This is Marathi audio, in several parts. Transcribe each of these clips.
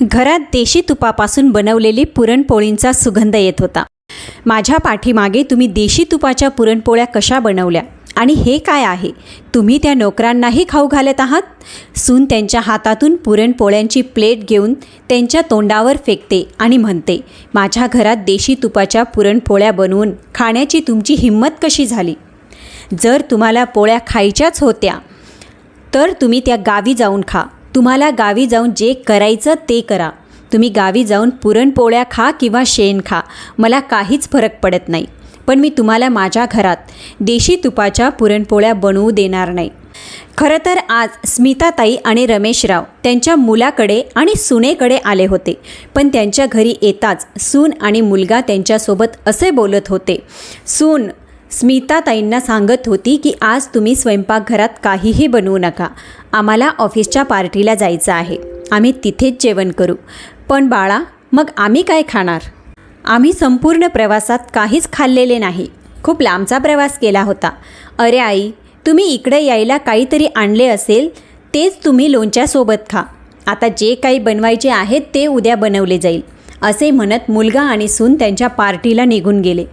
घरात देशी तुपापासून बनवलेली पुरणपोळींचा सुगंध येत होता. माझ्या पाठीमागे तुम्ही देशी तुपाच्या पुरणपोळ्या कशा बनवल्या? आणि हे काय आहे? तुम्ही त्या नोकरांनाही खाऊ घालत आहात? सून त्यांच्या हातातून पुरणपोळ्यांची प्लेट घेऊन त्यांच्या तोंडावर फेकते आणि म्हणते माझ्या घरात देशी तुपाच्या पुरणपोळ्या बनवून खाण्याची तुमची हिंमत कशी झाली? जर तुम्हाला पोळ्या खायच्याच होत्या तर तुम्ही त्या गावी जाऊन खा. तुम्हाला गावी जाऊन जे करायचं ते करा. तुम्ही गावी जाऊन पुरणपोळ्या खा किंवा शेण खा. मला काहीच फरक पडत नाही. पण मी तुम्हाला माझ्या घरात देशी तुपाच्या पुरणपोळ्या बनवू देणार नाही. खरं तर आज स्मिताताई आणि रमेशराव त्यांच्या मुलाकडे आणि सुनेकडे आले होते. पण त्यांच्या घरी येताच सून आणि मुलगा त्यांच्यासोबत असे बोलत होते. सून स्मिताताईंना सांगत होती की आज तुम्ही स्वयंपाकघरात काहीही बनवू नका. आम्हाला ऑफिसच्या पार्टीला जायचं आहे. आम्ही तिथेच जेवण करू. पण बाळा मग आम्ही काय खाणार? आम्ही संपूर्ण प्रवासात काहीच खाल्लेले नाही. खूप लांबचा प्रवास केला होता. अरे आई तुम्ही इकडे यायला काहीतरी आणले असेल तेच तुम्ही लोणच्यासोबत खा. आता जे काही बनवायचे आहेत ते उद्या बनवले जाईल. असे म्हणत मुलगा आणि सून त्यांच्या पार्टीला निघून गेले.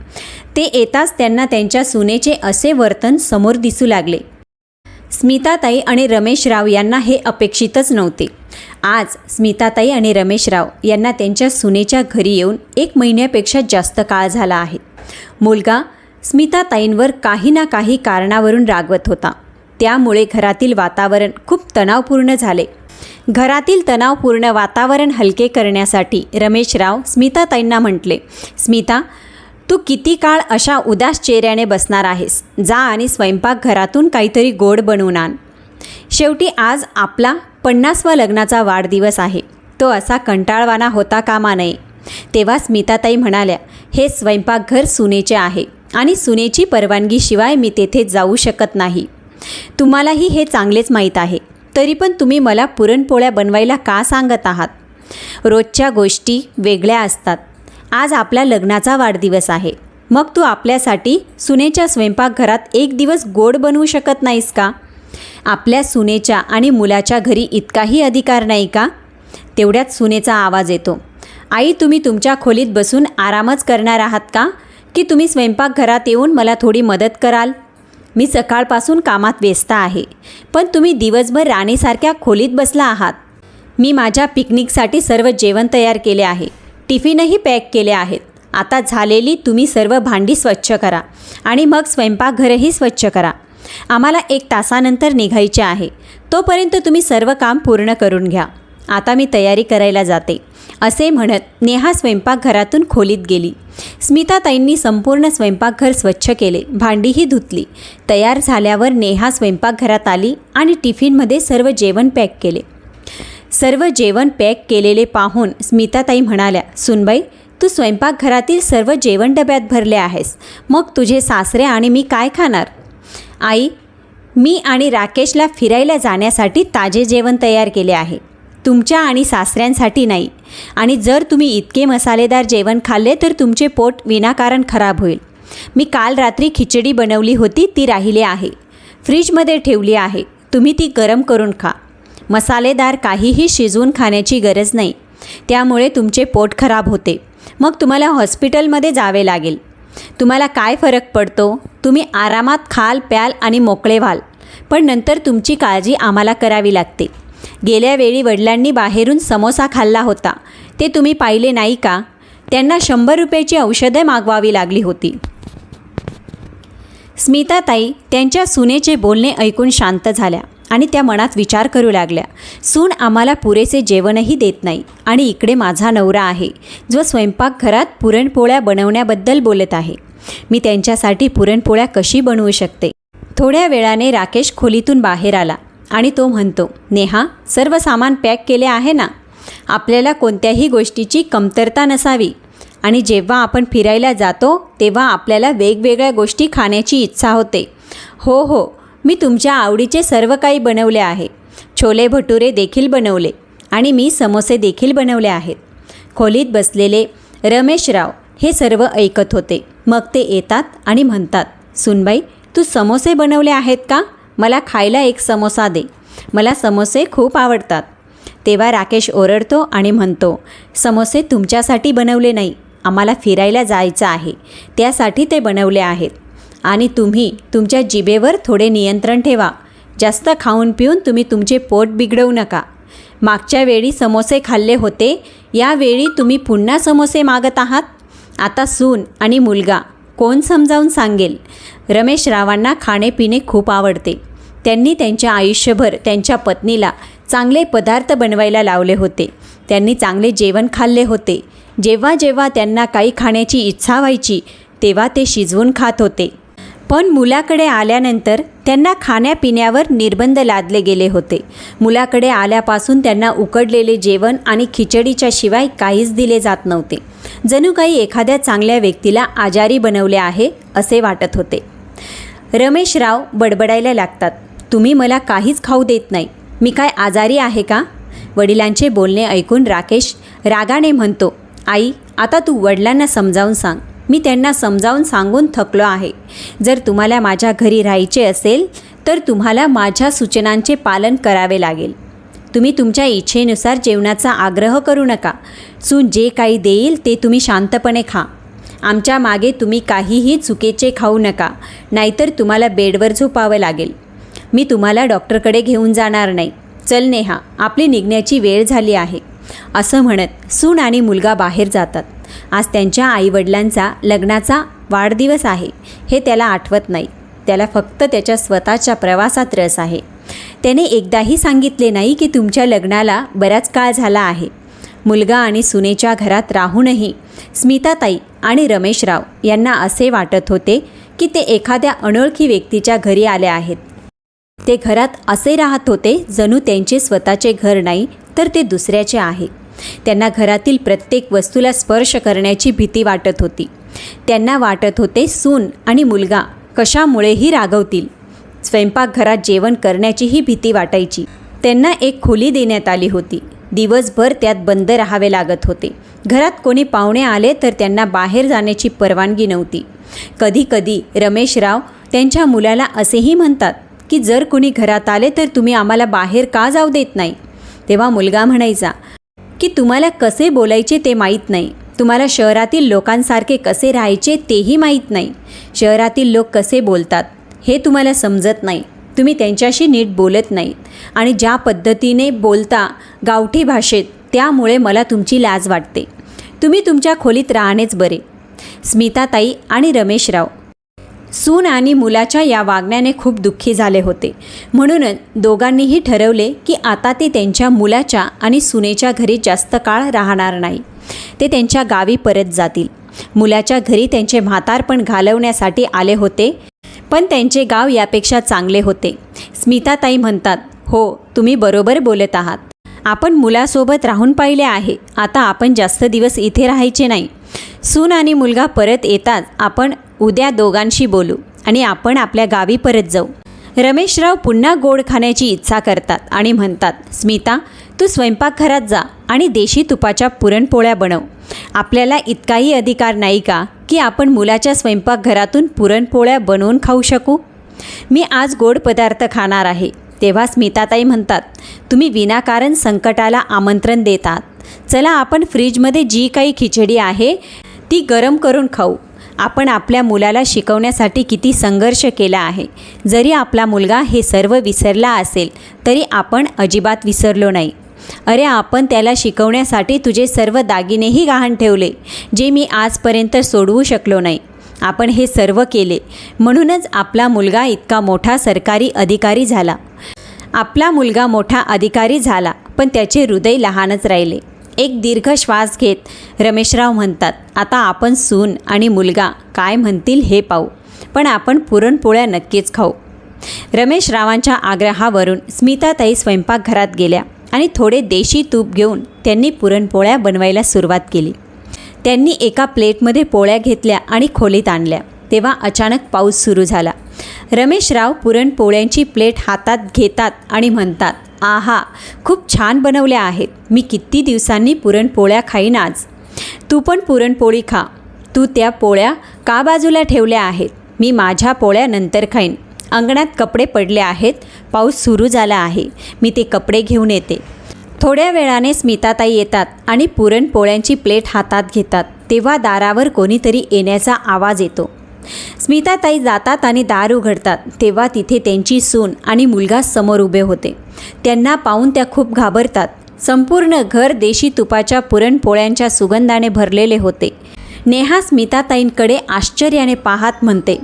ते येताच त्यांना त्यांच्या सुनेचे असे वर्तन समोर दिसू लागले. स्मिताताई आणि रमेशराव यांना हे अपेक्षितच नव्हते. आज स्मिताताई आणि रमेशराव यांना त्यांच्या सुनेच्या घरी येऊन एक महिन्यापेक्षा जास्त काळ झाला आहे. मुलगा स्मिताताईंवर काही ना काही कारणावरून रागवत होता. त्यामुळे घरातील वातावरण खूप तणावपूर्ण झाले. घरातील तणावपूर्ण वातावरण हलके करण्यासाठी रमेशराव स्मिताताईंना म्हटले स्मिता तू किती काळ अशा उदास चेहऱ्याने बसणार आहेस? जा आणि स्वयंपाकघरातून काहीतरी गोड बनवून आण. शेवटी आज आपला पन्नासवा लग्नाचा वाढदिवस आहे. तो असा कंटाळवाना होता कामा नये. तेव्हा स्मिताताई म्हणाल्या हे स्वयंपाकघर सुनेचे आहे आणि सुनेची परवानगीशिवाय मी तेथे जाऊ शकत नाही. तुम्हालाही हे चांगलेच माहीत आहे. तरी पण तुम्ही मला पुरणपोळ्या बनवायला का सांगत आहात? रोजच्या गोष्टी वेगळ्या असतात. आज आपल्या लग्नाचा वाढदिवस आहे. मग तू आपल्यासाठी सुनेच्या स्वयंपाकघरात एक दिवस गोड बनवू शकत नाहीस का? आपल्या सुनेच्या आणि मुलाच्या घरी इतकाही अधिकार नाही का? तेवढ्यात सुनेचा आवाज येतो. आई तुम्ही तुमच्या खोलीत बसून आरामच करणार आहात का? की तुम्ही स्वयंपाकघरात येऊन मला थोडी मदत कराल? मी सकाळपासून कामात व्यस्त आहे पण तुम्ही दिवसभर राणीसारख्या खोलीत बसला आहात. मी माझ्या पिकनिकसाठी सर्व जेवण तयार केले आहे टिफिनही पॅक केले आहेत. आता झालेली तुम्ही सर्व भांडी स्वच्छ करा आणि मग स्वयंपाकघरही स्वच्छ करा. आम्हाला एक तासानंतर निघायचे आहे तोपर्यंत तुम्ही सर्व काम पूर्ण करून घ्या. आता मी तयारी करायला जाते. असे म्हणत नेहा स्वयंपाकघरातून खोलीत गेली. स्मिताताईंनी संपूर्ण स्वयंपाकघर स्वच्छ केले. भांडीही धुतली. तयार झाल्यावर नेहा स्वयंपाकघरात आली आणि टिफिनमध्ये सर्व जेवण पॅक केले. सर्व जेवण पॅक केलेले पाहून स्मिताताई म्हणाल्या सुनबाई तू स्वयंपाकघरातील सर्व जेवण डब्यात भरले आहेस. मग तुझे सासरे आणि मी काय खाणार? आई मी आणि राकेशला फिरायला जाण्यासाठी ताजे जेवण तयार केले आहे. तुमच्या आणि सासऱ्यांसाठी नाही. आणि जर तुम्ही इतके मसालेदार जेवण खाल्ले तर तुमचे पोट विनाकारण खराब होईल. मी काल रात्री खिचडी बनवली होती ती राहिली आहे. फ्रीजमध्ये ठेवली आहे. तुम्ही ती गरम करून खा. मसालेदार काहीही शिजवून खाण्याची गरज नाही. त्यामुळे तुमचे पोट खराब होते. मग तुम्हाला हॉस्पिटलमध्ये जावे लागेल. तुम्हाला काय फरक पडतो? तुम्ही आरामात खाल प्याल आणि मोकळे व्हाल. पण नंतर तुमची काळजी आम्हाला करावी लागते. गेल्या वेळी वडिलांनी बाहेरून समोसा खाल्ला होता. ते तुम्ही पाहिले नाही का? त्यांना शंभर रुपयाची औषधं मागवावी लागली होती. स्मिताताई त्यांच्या सुनेचे बोलणे ऐकून शांत झाल्या आणि त्या मनात विचार करू लागल्या. सून आम्हाला पुरेसे जेवणही देत नाही आणि इकडे माझा नवरा आहे. जो स्वयंपाकघरात पुरणपोळ्या बनवण्याबद्दल बोलत आहे. मी त्यांच्यासाठी पुरणपोळ्या कशी बनवू शकते? थोड्या वेळाने राकेश खोलीतून बाहेर आला. आणि तो म्हणतो नेहा सर्व सामान पॅक केले आहे ना? आपल्याला कोणत्याही गोष्टीची कमतरता नसावी. आणि जेव्हा आपण फिरायला जातो तेव्हा आपल्याला वेगवेगळ्या गोष्टी खाण्याची इच्छा होते. हो हो मी तुमच्या आवडीचे सर्व काही बनवले आहे. छोले भटुरे देखील बनवले आणि मी समोसे देखील बनवले आहेत. खोलीत बसलेले रमेशराव हे सर्व ऐकत होते. मग ते येतात आणि म्हणतात सुनबाई तू समोसे बनवले आहेत का? मला खायला एक समोसा दे. मला समोसे खूप आवडतात. तेव्हा राकेश ओरडतो आणि म्हणतो समोसे तुमच्यासाठी बनवले नाही. आम्हाला फिरायला जायचं आहे. त्यासाठी ते बनवले आहेत. आणि तुम्ही तुमच्या जिभेवर थोडे नियंत्रण ठेवा. जास्त खाऊन पिऊन तुम्ही तुमचे पोट बिघडवू नका. मागच्या वेळी समोसे खाल्ले होते. यावेळी तुम्ही पुन्हा समोसे मागत आहात? आता सून आणि मुलगा कोण समजावून सांगेल? रमेश रावांना खाणेपिणे खूप आवडते. त्यांनी त्यांच्या आयुष्यभर त्यांच्या पत्नीला चांगले पदार्थ बनवायला लावले होते. त्यांनी चांगले जेवण खाल्ले होते. जेव्हा जेव्हा त्यांना काही खाण्याची इच्छा व्हायची तेव्हा ते शिजवून खात होते. पण मुलाकडे आल्यानंतर त्यांना खाण्यापिण्यावर निर्बंध लादले गेले होते. मुलाकडे आल्यापासून त्यांना उकडलेले जेवण आणि खिचडीच्या शिवाय काहीच दिले जात नव्हते. जणू काही एखाद्या चांगल्या व्यक्तीला आजारी बनवले आहे असे वाटत होते. रमेशराव बडबडायला लागतात. तुम्ही मला काहीच खाऊ देत नाही. मी काय आजारी आहे का? वडिलांचे बोलणे ऐकून राकेश रागाने म्हणतो आई आता तू वडिलांना समजावून सांग. मी त्यांना समजावून सांगून थकलो आहे. जर तुम्हाला माझ्या घरी राहायचे असेल तर तुम्हाला माझ्या सूचनांचे पालन करावे लागेल. तुम्ही तुमच्या इच्छेनुसार जेवणाचा आग्रह करू नका. सून जे काही देईल ते तुम्ही शांतपणे खा. आमच्या मागे तुम्ही काहीही चुकीचे खाऊ नका. नाहीतर तुम्हाला बेडवर झोपावं लागेल. मी तुम्हाला डॉक्टरकडे घेऊन जाणार नाही. चल नेहा आपली निघण्याची वेळ झाली आहे. असं म्हणत सून आणि मुलगा बाहेर जातात. आज त्यांच्या आईवडिलांचा लग्नाचा वाढदिवस आहे. हे त्याला आठवत नाही. त्याला फक्त त्याच्या स्वतःच्या प्रवासात रस आहे. त्याने एकदाही सांगितले नाही की तुमच्या लग्नाला बराच काळ झाला आहे. मुलगा आणि सुनेच्या घरात राहूनही स्मिताताई आणि रमेशराव यांना असे वाटत होते की ते एखाद्या अनोळखी व्यक्तीच्या घरी आले आहेत. ते घरात असे राहत होते जणू त्यांचे स्वतःचे घर नाही तर ते दुसऱ्याचे आहे. त्यांना घरातील प्रत्येक वस्तूला स्पर्श करण्याची भीती वाटत होती. त्यांना वाटत होते सून आणि मुलगा कशामुळेही रागवतील. स्वयंपाकघरात जेवण करण्याचीही भीती वाटायची. त्यांना एक खोली देण्यात आली होती. दिवसभर त्यात बंद राहावे लागत होते. घरात कोणी पाहुणे आले तर त्यांना बाहेर जाण्याची परवानगी नव्हती. कधीकधी रमेशराव त्यांच्या मुलाला असेही म्हणतात की जर कुणी घरात आले तर तुम्ही आम्हाला बाहेर का जाऊ देत नाही? तेव्हा मुलगा म्हणायचा की तुम्हाला कसे बोलायचे ते माहीत नाही. तुम्हाला शहरातील लोकांसारखे कसे राहायचे तेही माहीत नाही. शहरातील लोक कसे बोलतात हे तुम्हाला समजत नाही. तुम्ही त्यांच्याशी नीट बोलत नाहीत आणि ज्या पद्धतीने बोलता गावठी भाषेत त्यामुळे मला तुमची लाज वाटते. तुम्ही तुमच्या खोलीत राहणेच बरे. स्मिताताई आणि रमेशराव सून आणि मुलाच्या या वागण्याने खूप दुःखी झाले होते. म्हणूनच दोघांनीही ठरवले की आता ते त्यांच्या मुलाच्या आणि सुनेच्या घरी जास्त काळ राहणार नाही. ते त्यांच्या गावी परत जातील. मुलाच्या घरी त्यांचे म्हातारपण घालवण्यासाठी आले होते पण त्यांचे गाव यापेक्षा चांगले होते. स्मिताताई म्हणतात हो तुम्ही बरोबर बोलत आहात. आपण मुलासोबत राहून पाहिले आहे. आता आपण जास्त दिवस इथे राहायचे नाही. सून आणि मुलगा परत येताच आपण उद्या दोघांशी बोलू आणि आपण आपल्या गावी परत जाऊ. रमेशराव पुन्हा गोड खाण्याची इच्छा करतात आणि म्हणतात स्मिता तू स्वयंपाकघरात जा आणि देशी तुपाच्या पुरणपोळ्या बनव. आपल्याला इतकाही अधिकार नाही का की आपण मुलाच्या स्वयंपाकघरातून पुरणपोळ्या बनवून खाऊ शकू? मी आज गोड पदार्थ खाणार आहे. तेव्हा स्मिताताई म्हणतात तुम्ही विनाकारण संकटाला आमंत्रण देतात. चला आपण फ्रीजमध्ये जी काही खिचडी आहे ती गरम करून खाऊ. आपण आपल्या मुलाला शिकवण्यासाठी किती संघर्ष केला आहे. जरी आपला मुलगा हे सर्व विसरला असेल तरी आपण अजिबात विसरलो नाही. अरे आपण त्याला शिकवण्यासाठी तुझे सर्व दागिनेही गहाण ठेवले जे मी आजपर्यंत सोडवू शकलो नाही. आपण हे सर्व केले. म्हणूनच आपला मुलगा इतका मोठा सरकारी अधिकारी झाला. आपला मुलगा मोठा अधिकारी झाला पण त्याचे हृदय लहानच राहिले. एक दीर्घ श्वास घेत रमेशराव म्हणतात आता आपण सून आणि मुलगा काय म्हणतील हे पाहू. पण आपण पुरणपोळ्या नक्कीच खाऊ. रमेशरावांच्या आग्रहावरून स्मिताताई स्वयंपाकघरात गेल्या आणि थोडे देशी तूप घेऊन त्यांनी पुरणपोळ्या बनवायला सुरुवात केली. त्यांनी एका प्लेटमध्ये पोळ्या घेतल्या आणि खोलीत आणल्या. तेव्हा अचानक पाऊस सुरू झाला. रमेशराव पुरणपोळ्यांची प्लेट हातात घेतात आणि म्हणतात आहा खूप छान बनवल्या आहेत. मी किती दिवसांनी पुरणपोळ्या खाईन आज. तू पण पुरणपोळी खा. तू त्या पोळ्या का बाजूला ठेवल्या आहेत? मी माझ्या पोळ्या नंतर खाईन. अंगणात कपडे पडले आहेत. पाऊस सुरू झाला आहे. मी ते कपडे घेऊन येते. थोड्या वेळाने स्मिताताई येतात आणि पुरणपोळ्यांची प्लेट हातात घेतात. तेव्हा दारावर कोणीतरी येण्याचा आवाज येतो. स्मिताताई जातात आणि दार उघडतात. तेव्हा तिथे त्यांची सून आणि मुलगा समोर उभे होते. त्यांना पाहून त्या खूप घाबरतात. संपूर्ण घर देशी तुपाच्या पुरणपोळ्यांच्या सुगंधाने भरलेले होते. नेहा स्मिताताईंकडे आश्चर्याने पाहात म्हणते.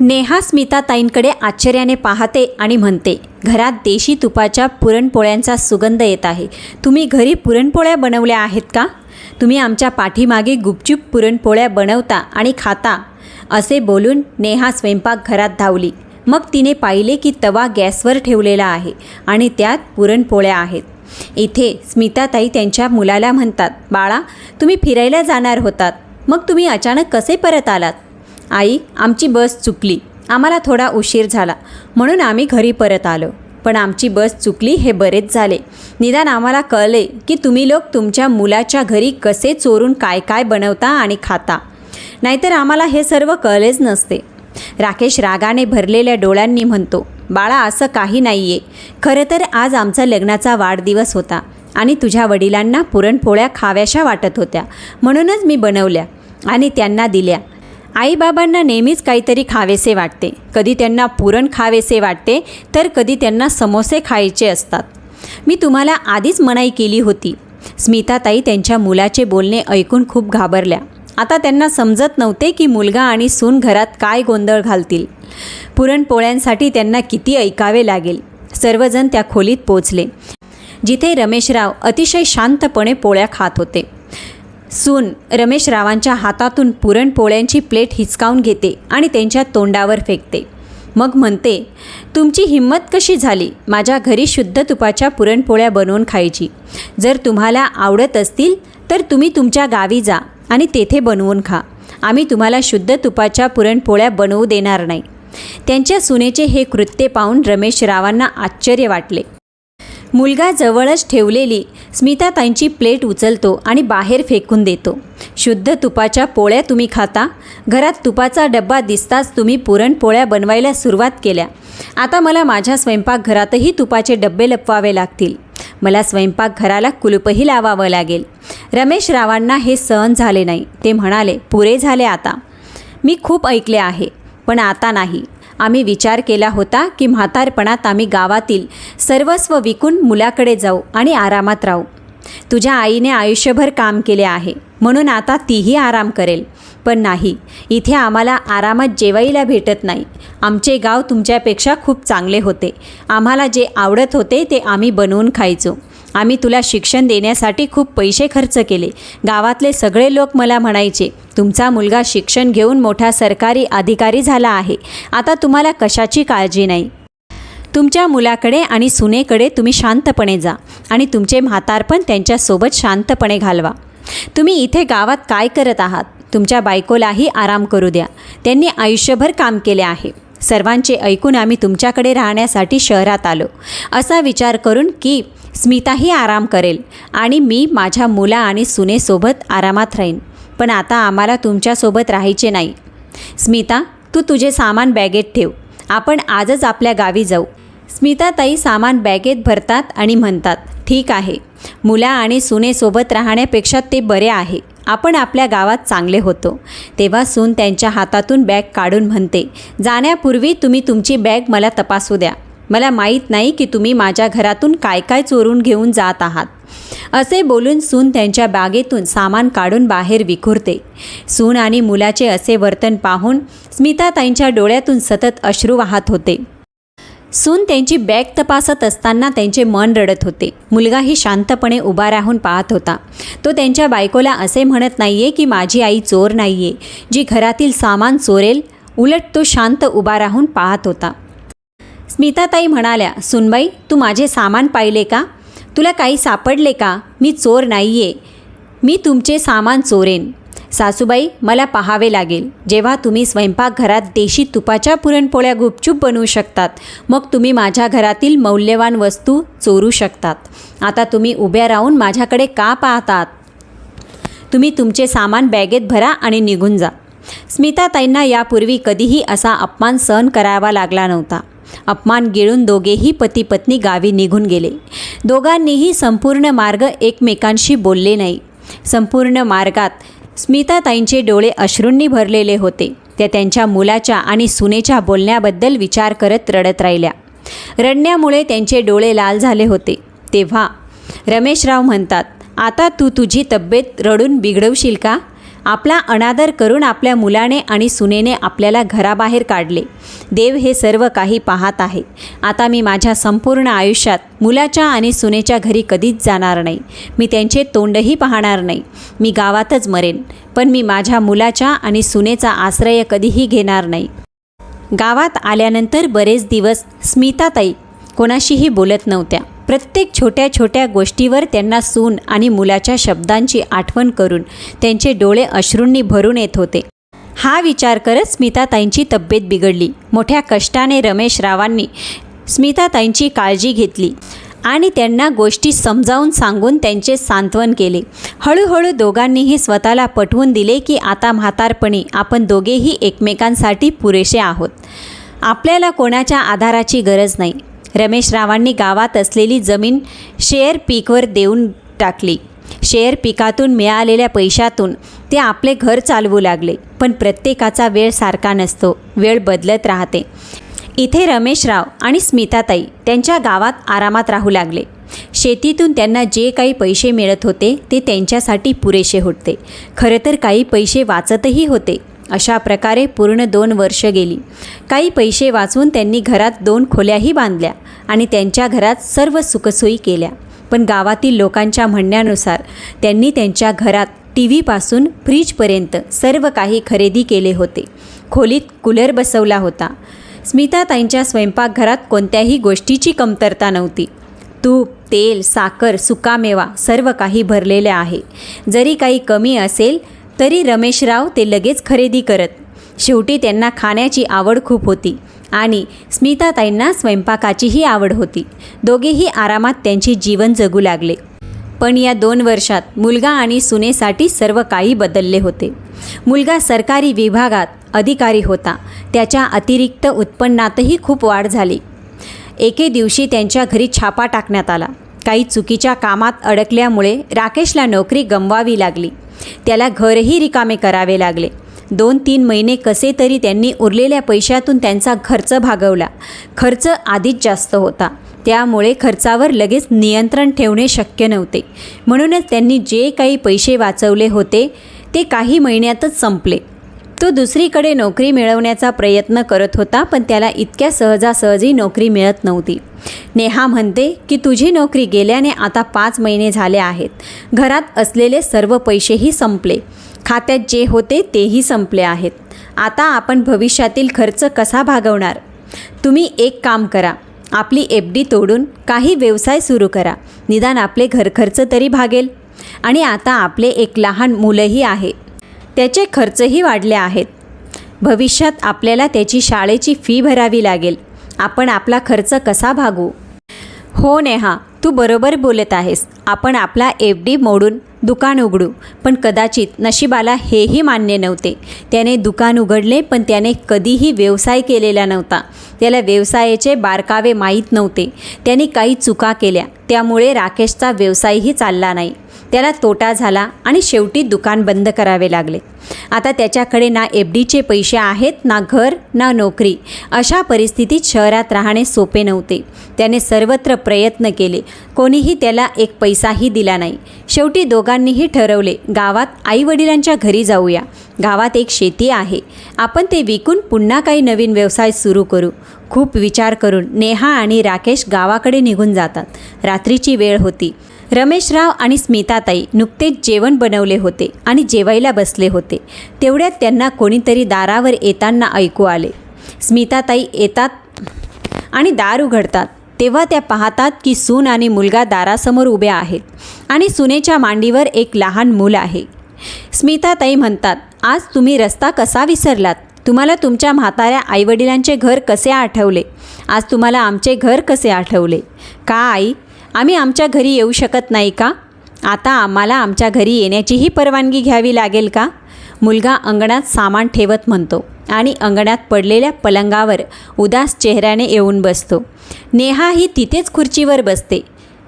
नेहा स्मिताताईंकडे आश्चर्याने पाहते आणि म्हणते घरात देशी तुपाच्या पुरणपोळ्यांचा सुगंध येत आहे. तुम्ही घरी पुरणपोळ्या बनवल्या आहेत का? तुम्ही आमच्या पाठीमागे गुपचूप पुरणपोळ्या बनवता आणि खाता असे बोलून नेहा स्वयंपाकघरात धावली. मग तिने पाहिले की तवा गॅसवर ठेवलेला आहे आणि त्यात पुरणपोळ्या आहेत. इथे स्मिताताई त्यांच्या मुलाला म्हणतात बाळा तुम्ही फिरायला जाणार होतात. मग तुम्ही अचानक कसे परत आलात? आई आमची बस चुकली. आम्हाला थोडा उशीर झाला. म्हणून आम्ही घरी परत आलो. पण आमची बस चुकली हे बरेच झाले. निदान आम्हाला कळले की तुम्ही लोक तुमच्या मुलाच्या घरी कसे चोरून काय काय बनवता आणि खाता. नाहीतर आम्हाला हे सर्व कळलेच नसते. राकेश रागाने भरलेल्या डोळ्यांनी म्हणतो बाळा असं काही नाही आहे खरं तर आज आमचा लग्नाचा वाढदिवस होता आणि तुझ्या वडिलांना पुरणपोळ्या खाव्याशा वाटत होत्या. म्हणूनच मी बनवल्या आणि त्यांना दिल्या. आईबाबांना नेहमीच काहीतरी खावेसे वाटते. कधी त्यांना पुरण खावेसे वाटते तर कधी त्यांना समोसे खायचे असतात. मी तुम्हाला आधीच मनाई केली होती. स्मिताताई त्यांच्या मुलाचे बोलणे ऐकून खूप घाबरल्या. आता त्यांना समजत नव्हते की मुलगा आणि सून घरात काय गोंधळ घालतील. पुरणपोळ्यांसाठी त्यांना किती ऐकावे लागेल. सर्वजण त्या खोलीत पोचले. जिथे रमेशराव अतिशय शांतपणे पोळ्या खात होते. सून रमेश रावांच्या हातातून पुरणपोळ्यांची प्लेट हिसकावून घेते आणि त्यांच्या तोंडावर फेकते. मग म्हणते तुमची हिंमत कशी झाली माझ्या घरी शुद्ध तुपाच्या पुरणपोळ्या बनवून खायची? जर तुम्हाला आवडत असतील तर तुम्ही तुमच्या गावी जा आणि तेथे बनवून खा. आम्ही तुम्हाला शुद्ध तुपाच्या पुरणपोळ्या बनवू देणार नाही. त्यांच्या सुनेचे हे कृत्य पाहून रमेश रावांना आश्चर्य वाटले. मुलगा जवळच ठेवलेली स्मिताताईंची प्लेट उचलतो आणि बाहेर फेकून देतो. शुद्ध तुपाच्या पोळ्या तुम्ही खाता. घरात तुपाचा डब्बा दिसताच तुम्ही पुरणपोळ्या बनवायला सुरुवात केल्या. आता मला माझ्या स्वयंपाकघरातही तुपाचे डब्बे लपवावे लागतील. मला स्वयंपाकघराला कुलूपही लावावं लागेल. रमेश रावांना हे सहन झाले नाही. ते म्हणाले पुरे झाले आता. मी खूप ऐकले आहे पण आता नाही. आम्ही विचार केला होता की म्हातारपणात आम्ही गावातील सर्वस्व विकून मुलाकडे जाऊ आणि आरामात राहू. तुझ्या आईने आयुष्यभर काम केले आहे म्हणून आता तीही आराम करेल. पण नाही इथे आम्हाला आरामात जेवायला भेटत नाही. आमचे गाव तुमच्यापेक्षा खूप चांगले होते. आम्हाला जे आवडत होते ते आम्ही बनवून खायचो. आम्ही तुला शिक्षण देण्यासाठी खूप पैसे खर्च केले. गावातले सगळे लोक मला म्हणायचे तुमचा मुलगा शिक्षण घेऊन मोठा सरकारी अधिकारी झाला आहे. आता तुम्हाला कशाची काळजी नाही? तुमच्या मुलाकडे आणि सुनेकडे तुम्ही शांतपणे जा आणि तुमचे म्हातारपण त्यांच्यासोबत शांतपणे घालवा. तुम्ही इथे गावात काय करत आहात? तुमच्या बायकोलाही आराम करू द्या. त्यांनी आयुष्यभर काम केले आहे. सर्वांचे ऐकून आम्ही तुमच्याकडे राहण्यासाठी शहरात आलो. असा विचार करून की स्मिताही आराम करेल आणि मी माझ्या मुला आणि सुनेसोबत आरामात राहीन. पण आता आम्हाला तुमच्यासोबत राहायचे नाही. स्मिता तू तुझे सामान बॅगेत ठेव. आपण आजच आपल्या गावी जाऊ. स्मिताताई सामान बॅगेत भरतात आणि म्हणतात ठीक आहे. मुला आणि सुनेसोबत राहण्यापेक्षा ते बरे आहे. आपण आपल्या गावात चांगले होतो. तेव्हा सून त्यांच्या हातातून बॅग काढून म्हणते जाण्यापूर्वी तुम्ही तुमची बॅग मला तपासू द्या. मला माहीत नाही की तुम्ही माझ्या घरातून काय काय चोरून घेऊन जात आहात. असे बोलून सून त्यांच्या बागेतून सामान काढून बाहेर विखुरते. सून आणि मुलाचे असे वर्तन पाहून स्मिताताईंच्या डोळ्यातून सतत अश्रू वाहत होते. सून त्यांची बॅग तपासत असताना त्यांचे मन रडत होते. मुलगाही शांतपणे उभा राहून पाहत होता. तो त्यांच्या बायकोला असे म्हणत नाही आहे की माझी आई चोर नाही आहे जी घरातील सामान चोरेल उलट तो शांत उभा राहून पाहत होता. स्मिताताई म्हणाल्या सुनबाई तू माझे सामान पाहिले का? तुला काही सापडले का? मी चोर नाही आहे मी तुमचे सामान चोरेन. सासूबाई मला पाहावे लागेल. जेव्हा तुम्ही स्वयंपाकघरात देशी तुपाच्या पुरणपोळ्या गुपचूप बनवू शकतात मग तुम्ही माझ्या घरातील मौल्यवान वस्तू चोरू शकतात. आता तुम्ही उभ्या राहून माझ्याकडे का पाहतात? तुम्ही तुमचे सामान बॅगेत भरा आणि निघून जा. स्मिताताईंना यापूर्वी कधीही असा अपमान सहन करावा लागला नव्हता. अपमान गिळून दोघेही पती पत्नी गावी निघून गेले. दोघांनीही संपूर्ण मार्ग एकमेकांशी बोलले नाही. संपूर्ण मार्गात स्मिताताईंचे डोळे अश्रूंनी भरलेले होते. त्या त्यांच्या मुलाच्या आणि सुनेच्या बोलण्याबद्दल विचार करत रडत राहिल्या. रडण्यामुळे त्यांचे डोळे लाल झाले होते. तेव्हा रमेशराव म्हणतात आता तू तुझी तब्येत रडून बिघडवशील का? आपला अनादर करून आपल्या मुलाने आणि सुनेने आपल्याला घराबाहेर काढले. देव हे सर्व काही पाहत आहे. आता मी माझ्या संपूर्ण आयुष्यात मुलाच्या आणि सुनेच्या घरी कधीच जाणार नाही. मी त्यांचे तोंडही पाहणार नाही. मी गावातच मरेन. पण मी माझ्या मुलाच्या आणि सुनेचा आश्रय कधीही घेणार नाही. गावात आल्यानंतर बरेच दिवस स्मिताताई कोणाशीही बोलत नव्हत्या. प्रत्येक छोट्या छोट्या गोष्टीवर त्यांना सून आणि मुलाच्या शब्दांची आठवण करून त्यांचे डोळे अश्रूंनी भरून येत होते. हा विचार करत स्मिताताईंची तब्येत बिघडली. मोठ्या कष्टाने रमेश रावांनी स्मिताताईंची काळजी घेतली आणि त्यांना गोष्टी समजावून सांगून त्यांचे सांत्वन केले. हळूहळू दोघांनीही स्वतःला पटवून दिले की आता म्हातारपणी आपण दोघेही एकमेकांसाठी पुरेसे आहोत. आपल्याला कोणाच्या आधाराची गरज नाही. रमेश रावांनी गावात असलेली जमीन शेअर पीकवर देऊन टाकली. शेअर पिकातून मिळालेल्या पैशातून ते आपले घर चालवू लागले पण प्रत्येकाचा वेळ सारखा नसतो वेळ बदलत राहते. इथे रमेशराव आणि स्मिताताई त्यांच्या गावात आरामात राहू लागले. शेतीतून त्यांना जे काही पैसे मिळत होते ते त्यांच्यासाठी पुरेसे होते. खरं तर काही पैसे वाचतही होते अशा प्रकारे पूर्ण दोन वर्ष गेली. काही पैसे वाचवून त्यांनी घरात दोन खोल्याही बांधल्या आणि त्यांच्या घरात सर्व सुखसोयी केल्या. पण गावातील लोकांच्या म्हणण्यानुसार त्यांनी त्यांच्या घरात टी व्हीपासून फ्रीजपर्यंत सर्व काही खरेदी केले होते. खोलीत कूलर बसवला होता. स्मिताताईंच्या स्वयंपाकघरात कोणत्याही गोष्टीची कमतरता नव्हती. तूप तेल साखर सुकामेवा सर्व काही भरलेले आहे. जरी काही कमी असेल तरी रमेशराव ते लगेच खरेदी करत. शेवटी त्यांना खाण्याची आवड खूप होती आणि स्मिताताईंना स्वयंपाकाचीही आवड होती. दोघेही आरामात त्यांचे जीवन जगू लागले. पण या दोन वर्षात मुलगा आणि सुनेसाठी सर्व काही बदलले होते. मुलगा सरकारी विभागात अधिकारी होता. त्याच्या अतिरिक्त उत्पन्नातही खूप वाढ झाली. एके दिवशी त्यांच्या घरी छापा टाकण्यात आला. काही चुकीच्या कामात अडकल्यामुळे राकेशला नोकरी गमवावी लागली. त्याला घरही रिकामे करावे लागले. दोन तीन महिने कसे तरी त्यांनी उरलेल्या पैशातून त्यांचा खर्च भागवला. खर्च आधीच जास्त होता. त्यामुळे खर्चावर लगेच नियंत्रण ठेवणे शक्य नव्हते. म्हणूनच त्यांनी जे काही पैसे वाचवले होते ते काही महिन्यातच संपले. तो दुसरीकडे नोकरी मिळवण्याचा प्रयत्न करत होता पण त्याला इतक्या सहजासहजी नोकरी मिळत नव्हती. नेहा म्हणते की तुझी नोकरी गेल्याने आता पाच महिने झाले आहेत. घरात असलेले सर्व पैसेही संपले. खात्यात जे होते तेही संपले आहेत. आता आपण भविष्यातील खर्च कसा भागवणार? तुम्ही एक काम करा. आपली एफ डी तोडून काही व्यवसाय सुरू करा. निदान आपले घरखर्च तरी भागेल. आणि आता आपले एक लहान मुलंही आहे. त्याचे खर्चही वाढले आहेत. भविष्यात आपल्याला त्याची शाळेची फी भरावी लागेल. आपण आपला खर्च कसा भागू? हो नेहा तू बरोबर बोलत आहेस. आपण आपला एफ डी मोडून दुकान उघडू. पण कदाचित नशिबाला हेही मान्य नव्हते. त्याने दुकान उघडले पण त्याने कधीही व्यवसाय केलेला नव्हता. त्याला व्यवसायाचे बारकावे माहीत नव्हते. त्याने काही चुका केल्या. त्यामुळे राकेशचा व्यवसायही चालला नाही. त्याला तोटा झाला आणि शेवटी दुकान बंद करावे लागले. आता त्याच्याकडे ना एफ डीचे पैसे आहेत ना घर ना नोकरी. अशा परिस्थितीत शहरात राहणे सोपे नव्हते. त्याने सर्वत्र प्रयत्न केले. कोणीही त्याला एक पैसाही दिला नाही. शेवटी दोघांनीही ठरवले गावात आईवडिलांच्या घरी जाऊया. गावात एक शेती आहे. आपण ते विकून पुन्हा काही नवीन व्यवसाय सुरू करू. खूप विचार करून नेहा आणि राकेश गावाकडे निघून जातात. रात्रीची वेळ होती. रमेशराव आणि स्मिताताई नुकतेच जेवण बनवले होते आणि जेवायला बसले होते. तेवढ्यात त्यांना कोणीतरी दारावर येताना ऐकू आले. स्मिताताई येतात आणि दार उघडतात. तेव्हा त्या पाहतात की सून आणि मुलगा दारासमोर उभे आहेत आणि सुनेच्या मांडीवर एक लहान मूल आहे. स्मिताताई म्हणतात आज तुम्ही रस्ता कसा विसरलात? तुम्हाला तुमच्या म्हाताऱ्या आईवडिलांचे घर कसे आठवले? आज तुम्हाला आमचे घर कसे आठवले? का आई आम्ही आमच्या घरी येऊ शकत नाही का? आता आम्हाला आमच्या घरी येण्याचीही परवानगी घ्यावी लागेल का? मुलगा अंगणात सामान ठेवत म्हणतो आणि अंगणात पडलेल्या पलंगावर उदास चेहऱ्याने येऊन बसतो. नेहा ही तिथेच खुर्चीवर बसते.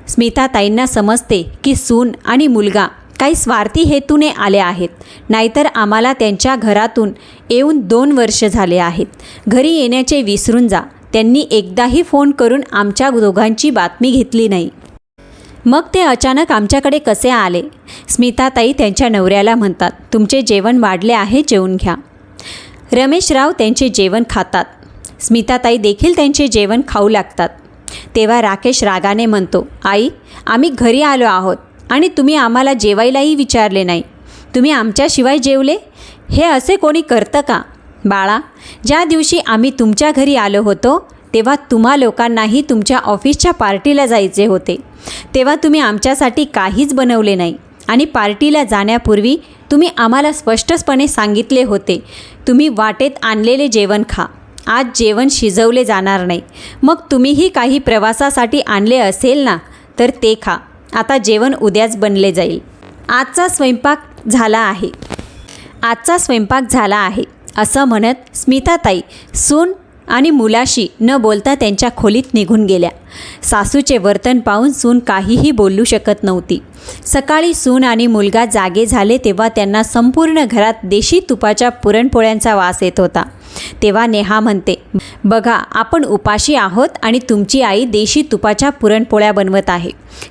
स्मिताताईंना समजते की सून आणि मुलगा काही स्वार्थी हेतूने आले आहेत. नाहीतर आम्हाला त्यांच्या घरातून येऊन दोन वर्ष झाले आहेत. घरी येण्याचे विसरून जा. त्यांनी एकदाही फोन करून आमच्या दोघांची बातमी घेतली नाही. मग ते अचानक आमच्याकडे कसे आले? स्मिताताई त्यांच्या नवऱ्याला म्हणतात तुमचे जेवण वाढले आहे जेवून घ्या. रमेशराव त्यांचे जेवण खातात. स्मिताताई देखील त्यांचे जेवण खाऊ लागतात. तेव्हा राकेश रागाने म्हणतो आई आम्ही घरी आलो आहोत आणि तुम्ही आम्हाला जेवायलाही विचारले नाही. तुम्ही आमच्याशिवाय जेवले? हे असे कोणी करतं का? बाळा ज्या दिवशी आम्ही तुमच्या घरी आलो होतो तेव्हा तुम्हा लोकांनाही तुमच्या ऑफिसच्या पार्टीला जायचे होते. तेव्हा तुम्ही आमच्यासाठी काहीच बनवले नाही. आणि पार्टीला जाण्यापूर्वी तुम्ही आम्हाला स्पष्टपणे सांगितले होते तुम्ही वाटेत आणलेले जेवण खा. आज जेवण शिजवले जाणार नाही. मग तुम्हीही काही प्रवासासाठी आणले असेल ना तर ते खा. आता जेवण उद्याच बनले जाईल. आजचा स्वयंपाक झाला आहे. आजचा स्वयंपाक झाला आहे असं म्हणत स्मिताताई सून आणि मुलाशी न बोलता त्यांच्या खोलीत निघून गेल्या. सासूचे वर्तन पाहून सून काहीही बोलू शकत नव्हती. सकाळी सून आणि मुलगा जागे झाले तेव्हा त्यांना संपूर्ण घरात देशी तुपाच्या पुरणपोळ्यांचा वास येत होता. तेव्हा नेहा म्हणते बघा आपण उपाशी आहोत आणि तुमची आई देशी तुपाच्या पुरणपोळ्या बनवत आहे.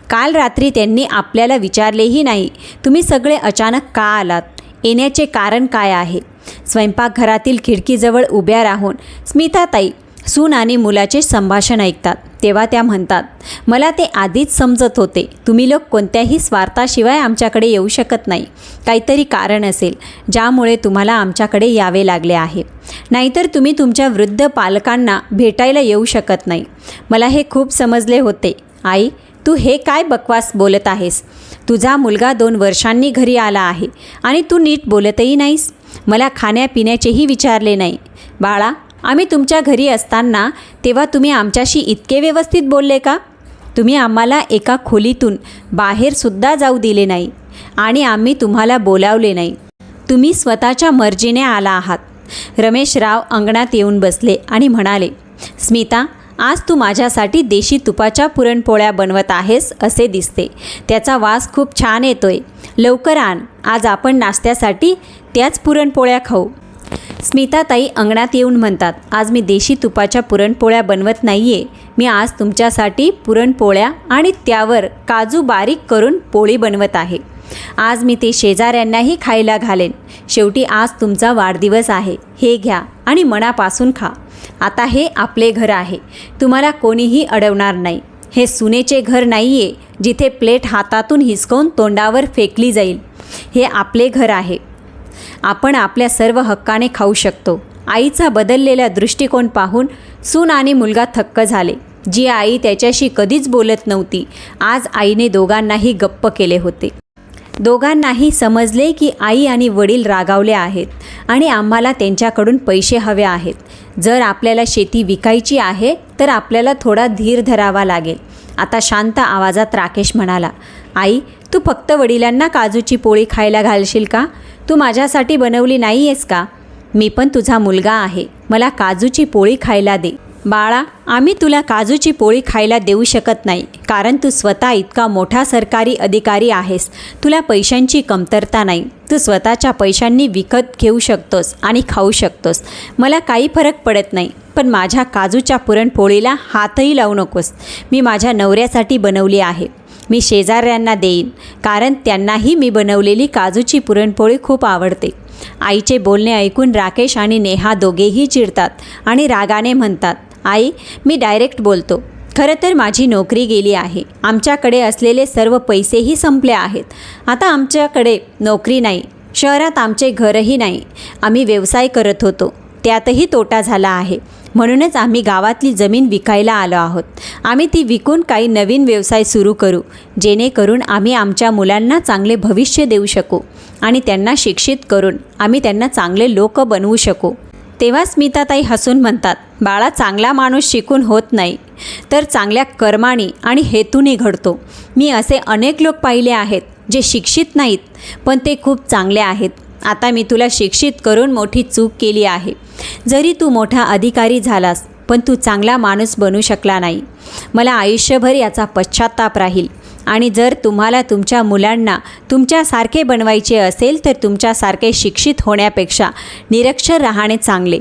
काल रात्री त्यांनी आपल्याला विचारलेही नाही. तुम्ही सगळे अचानक का आलात? येण्याचे कारण काय आहे? स्वयंपाकघरातील खिडकीजवळ उभ्या राहून स्मिताताई सून आणि मुलाचे संभाषण ऐकतात. तेव्हा त्या म्हणतात मला ते आधीच समजत होते. तुम्ही लोक कोणत्याही स्वार्थाशिवाय आमच्याकडे येऊ शकत नाही. काहीतरी कारण असेल ज्यामुळे तुम्हाला आमच्याकडे यावे लागले आहे. नाहीतर तुम्ही तुमच्या वृद्ध पालकांना भेटायला येऊ शकत नाही. मला हे खूप समजले होते. आई तू हे काय बकवास बोलत आहेस? तुझा मुलगा दोन वर्षांनी घरी आला आहे आणि तू नीट बोलतही नाहीस. मला खाण्यापिण्याचेही विचारले नाही. बाळा आम्ही तुमच्या घरी असताना तेव्हा तुम्ही आमच्याशी इतके व्यवस्थित बोलले का? तुम्ही आम्हाला एका खोलीतून बाहेरसुद्धा जाऊ दिले नाही आणि आम्ही तुम्हाला बोलावले नाही. तुम्ही स्वतःच्या मर्जीने आला आहात. रमेशराव अंगणात येऊन बसले आणि म्हणाले स्मिता आज तू माझ्यासाठी देशी तुपाच्या पुरणपोळ्या बनवत आहेस असे दिसते. त्याचा वास खूप छान येतोय. लवकर आण. आज आपण नाश्त्यासाठी त्याच पुरणपोळ्या खाऊ. स्मिताताई अंगणात येऊन म्हणतात आज मी देशी तुपाच्या पुरणपोळ्या बनवत नाही आहे मी आज तुमच्यासाठी पुरणपोळ्या आणि त्यावर काजू बारीक करून पोळी बनवत आहे. आज मी ते शेजाऱ्यांनाही खायला घालेन. शेवटी आज तुमचा वाढदिवस आहे. हे घ्या आणि मनापासून खा. आता हे आपले घर आहे. तुम्हाला कोणीही अडवणार नाही. हे सुनेचे घर नाही आहे जिथे प्लेट हातातून हिसकवून तोंडावर फेकली जाईल. हे आपले घर आहे. आपण आपल्या सर्व हक्काने खाऊ शकतो. आईचा बदललेला दृष्टिकोन पाहून सून आणि मुलगा थक्क झाले. जी आई त्याच्याशी कधीच बोलत नव्हती. आज आईने दोघांनाही गप्प केले होते. दोघांनाही समजले की आई आणि वडील रागावले आहेत आणि आम्हाला त्यांच्याकडून पैसे हवे आहेत. जर आपल्याला शेती विकायची आहे तर आपल्याला थोडा धीर धरावा लागेल. आता शांत आवाजात राकेश म्हणाला आई तू फक्त वडिलांना काजूची पोळी खायला घालशील का? तू माझ्यासाठी बनवली नाही आहेस का? मी पण तुझा मुलगा आहे. मला काजूची पोळी खायला दे. बाळा आम्ही तुला काजूची पोळी खायला देऊ शकत नाही कारण तू स्वतः इतका मोठा सरकारी अधिकारी आहेस. तुला पैशांची कमतरता नाही. तू स्वतःच्या पैशांनी विकत घेऊ शकतोस आणि खाऊ शकतोस. मला काही फरक पडत नाही पण माझ्या काजूच्या पुरणपोळीला हातही लावू नकोस. मी माझ्या नवऱ्यासाठी बनवली आहे. मी शेजाऱ्यांना देईन कारण त्यांनाही मी बनवलेली काजूची पुरणपोळी खूप आवडते. आईचे बोलणे ऐकून राकेश आणि नेहा दोघेही चिडतात आणि रागाने म्हणतात आई मी डायरेक्ट बोलतो. खरं तर माझी नोकरी गेली आहे. आमच्याकडे असलेले सर्व पैसेही संपले आहेत. आता आमच्याकडे नोकरी नाही. शहरात आमचे घरही नाही. आम्ही व्यवसाय करत होतो. त्यातही तोटा झाला आहे. म्हणूनच आम्ही गावातली जमीन विकायला आलो आहोत. आम्ही ती विकून काही नवीन व्यवसाय सुरू करू जेणेकरून आम्ही आमच्या मुलांना चांगले भविष्य देऊ शकू आणि त्यांना शिक्षित करून आम्ही त्यांना चांगले लोक बनवू शकू. तेव्हा स्मिताताई हसून म्हणतात बाळा चांगला माणूस शिकून होत नाही तर चांगल्या कर्माने आणि हेतूने घडतो. मी असे अनेक लोक पाहिले आहेत जे शिक्षित नाहीत पण ते खूप चांगले आहेत. आता मी तुला शिक्षित करून मोठी चूक केली आहे. जरी तू मोठा अधिकारी झालास पण तू चांगला माणूस बनू शकला नाही. मला आयुष्यभर याचा पश्चाताप राहील. आणि जर तुम्हाला तुमच्या मुलांना तुमच्यासारखे बनवायचे असेल तर तुमच्यासारखे शिक्षित होण्यापेक्षा निरक्षर राहणे चांगले.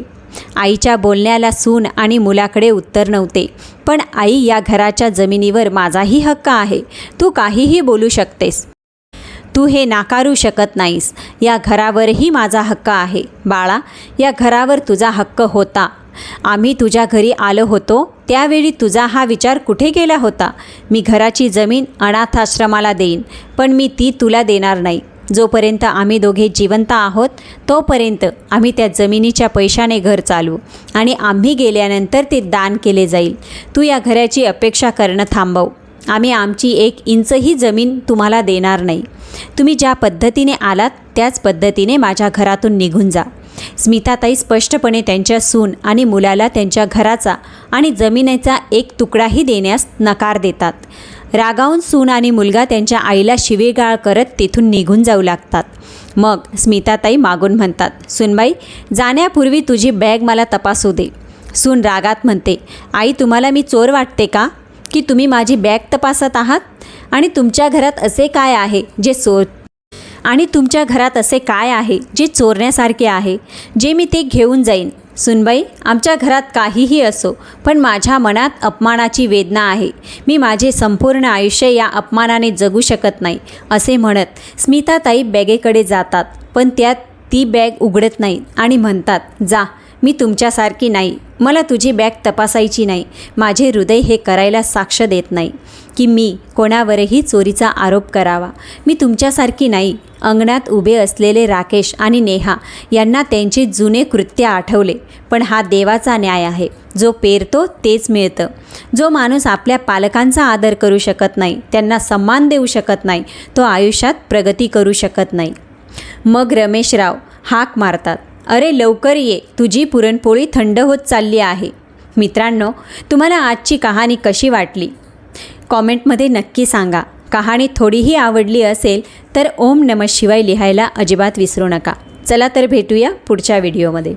आईच्या बोलण्याला सून आणि मुलाकडे उत्तर नव्हते. पण आई या घराच्या जमिनीवर माझाही हक्क आहे. तू काहीही बोलू शकतेस. तू हे नाकारू शकत नाहीस. या घरावरही माझा हक्क आहे. बाळा या घरावर तुझा हक्क होता. आम्ही तुझ्या घरी आलो होतो. त्यावेळी तुझा हा विचार कुठे गेला होता? मी घराची जमीन अनाथाश्रमाला देईन पण मी ती तुला देणार नाही. जोपर्यंत आम्ही दोघे जिवंत आहोत तोपर्यंत आम्ही त्या जमिनीच्या पैशाने घर चालवू आणि आम्ही गेल्यानंतर ते दान केले जाईल. तू या घराची अपेक्षा करणं थांबव. आम्ही आमची एक इंचही जमीन तुम्हाला देणार नाही. तुम्ही ज्या पद्धतीने आलात त्याच पद्धतीने माझ्या घरातून निघून जा. स्मिताताई स्पष्टपणे त्यांच्या सून आणि मुलाला त्यांच्या घराचा आणि जमिनीचा एक तुकडाही देण्यास नकार देतात. रागावून सून आणि मुलगा त्यांच्या आईला शिवेगाळ करत तेथून निघून जाऊ लागतात. मग स्मिताताई मागून म्हणतात सुनबाई जाण्यापूर्वी तुझी बॅग मला तपासू दे. सून रागात म्हणते आई तुम्हाला मी चोर वाटते का? की तुम्ही माझी बॅग तपासत आहात? आणि तुमच्या घरात असे काय आहे जे चोर आणि तुमच्या घरात असे काय आहे जे चोरण्यासारखे आहे? जे मी ते घेऊन जाईन. सुनबाई आमच्या घरात काहीही असो पण माझ्या मनात अपमानाची वेदना आहे. मी माझे संपूर्ण आयुष्य या अपमानाने जगू शकत नाही असे म्हणत स्मिताताई बॅगेकडे जातात. पण त्यात ती बॅग उघडत नाही आणि म्हणतात जा मी तुमच्यासारखी नाही. मला तुझी बॅग तपासायची नाही. माझे हृदय हे करायला साक्ष देत नाही. की मी कोणावरही चोरीचा आरोप करावा. मी तुमच्यासारखी नाही. अंगणात उभे असलेले राकेश आणि नेहा यांना त्यांचे जुने कृत्य आठवले. पण हा देवाचा न्याय आहे. जो पेरतो तेच मिळतं. जो माणूस आपल्या पालकांचा आदर करू शकत नाही त्यांना सन्मान देऊ शकत नाही तो आयुष्यात प्रगती करू शकत नाही. मग रमेशराव हाक मारतात. अरे लवकर ये. तुझी पुरणपोळी थंड होत चालली आहे. मित्रांनो तुम्हाला आजची कहाणी कशी वाटली? कॉमेंटमध्ये नक्की सांगा. कहाणी थोडीही आवडली असेल तर ओम नमः शिवाय लिहायला अजिबात विसरू नका. चला तर भेटूया पुढच्या व्हिडिओमध्ये.